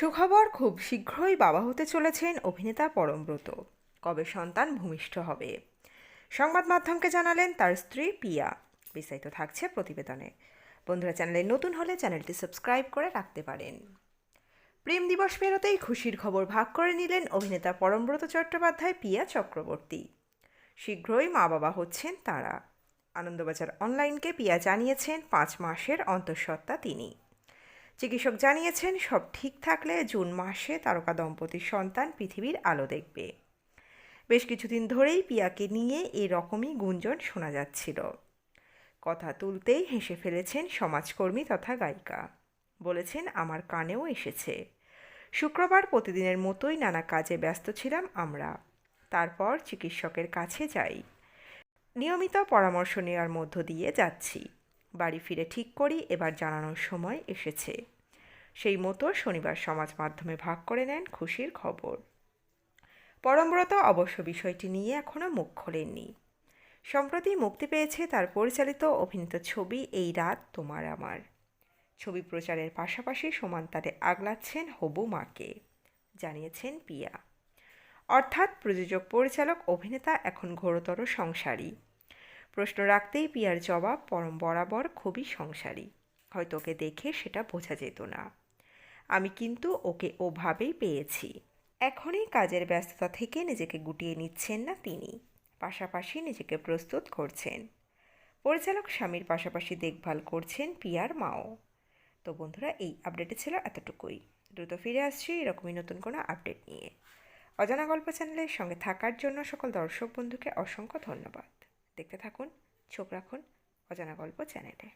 সুখবর খুব শীঘ্রই বাবা হতে চলেছেন অভিনেতা পরমব্রত কবে সন্তান ভূমিষ্ঠ হবে? সংবাদ মাধ্যমকে জানালেন তার স্ত্রী পিয়া। বিস্তারিত থাকছে প্রতিবেদনে। বন্ধুরা, চ্যানেলে নতুন হলে চ্যানেলটি সাবস্ক্রাইব করে রাখতে পারেন। প্রেম দিবস পেরোতেই খুশির খবর ভাগ করে নিলেন অভিনেতা পরমব্রত চট্টোপাধ্যায় পিয়া চক্রবর্তী। শীঘ্রই মা বাবা হচ্ছেন তাঁরা। আনন্দবাজার অনলাইনকে পিয়া জানিয়েছেন, পাঁচ মাসের অন্তঃসত্ত্বা তিনি। চিকিৎসক জানিয়েছেন, সব ঠিক থাকলে জুন মাসে তারকা দম্পতির সন্তান পৃথিবীর আলো দেখবে। বেশ কিছুদিন ধরেই পিয়াকে নিয়ে এরকমই গুঞ্জন শোনা যাচ্ছিল। কথা তুলতেই হেসে ফেলেছেন সমাজকর্মী তথা গায়িকা। বলেছেন, আমার কানেও এসেছে। শুক্রবার প্রতিদিনের মতোই নানা কাজে ব্যস্ত ছিলাম আমরা। তারপর চিকিৎসকের কাছে যাই। নিয়মিত পরামর্শ নেওয়ার মধ্য দিয়ে যাচ্ছি। বাড়ি ফিরে ঠিক করি, এবার জানানোর সময় এসেছে। সেই মতো শনিবার সমাজ মাধ্যমে ভাগ করে নেন খুশির খবর। পরমব্রত অবশ্য বিষয়টি নিয়ে এখনও মুখ খোলেননি। সম্প্রতি মুক্তি পেয়েছে তার পরিচালিত অভিনীত ছবি, এই রাত তোমার আমার। ছবি প্রচারের পাশাপাশি সমান্তারে আগলাচ্ছেন হবু মাকে, জানিয়েছেন পিয়া। অর্থাৎ প্রযোজক পরিচালক অভিনেতা এখন ঘোরতর সংসারী। প্রশ্ন রাখতেই পিয়ার জবাব পরম বরাবর খুবই সংসারী। হয়তো ওকে দেখে সেটা বোঝা যেত না। আমি কিন্তু ওকে ওভাবেই পেয়েছি। এখনই কাজের ব্যস্ততা থেকে নিজেকে গুটিয়ে নিচ্ছেন না তিনি। পাশাপাশি নিজেকে প্রস্তুত করছেন। পরিচালক স্বামীর পাশাপাশি দেখভাল করছেন পিয়ার মাও। তো বন্ধুরা, এই আপডেটে ছিল এতটুকুই। দ্রুত ফিরে আসছি এরকমই নতুন কোনো আপডেট নিয়ে। অজানা গল্প চ্যানেলের সঙ্গে থাকার জন্য সকল দর্শক বন্ধুকে অসংখ্য ধন্যবাদ। দেখতে থাকুন চোখ রাখুন অজানা গল্প চ্যানেলে।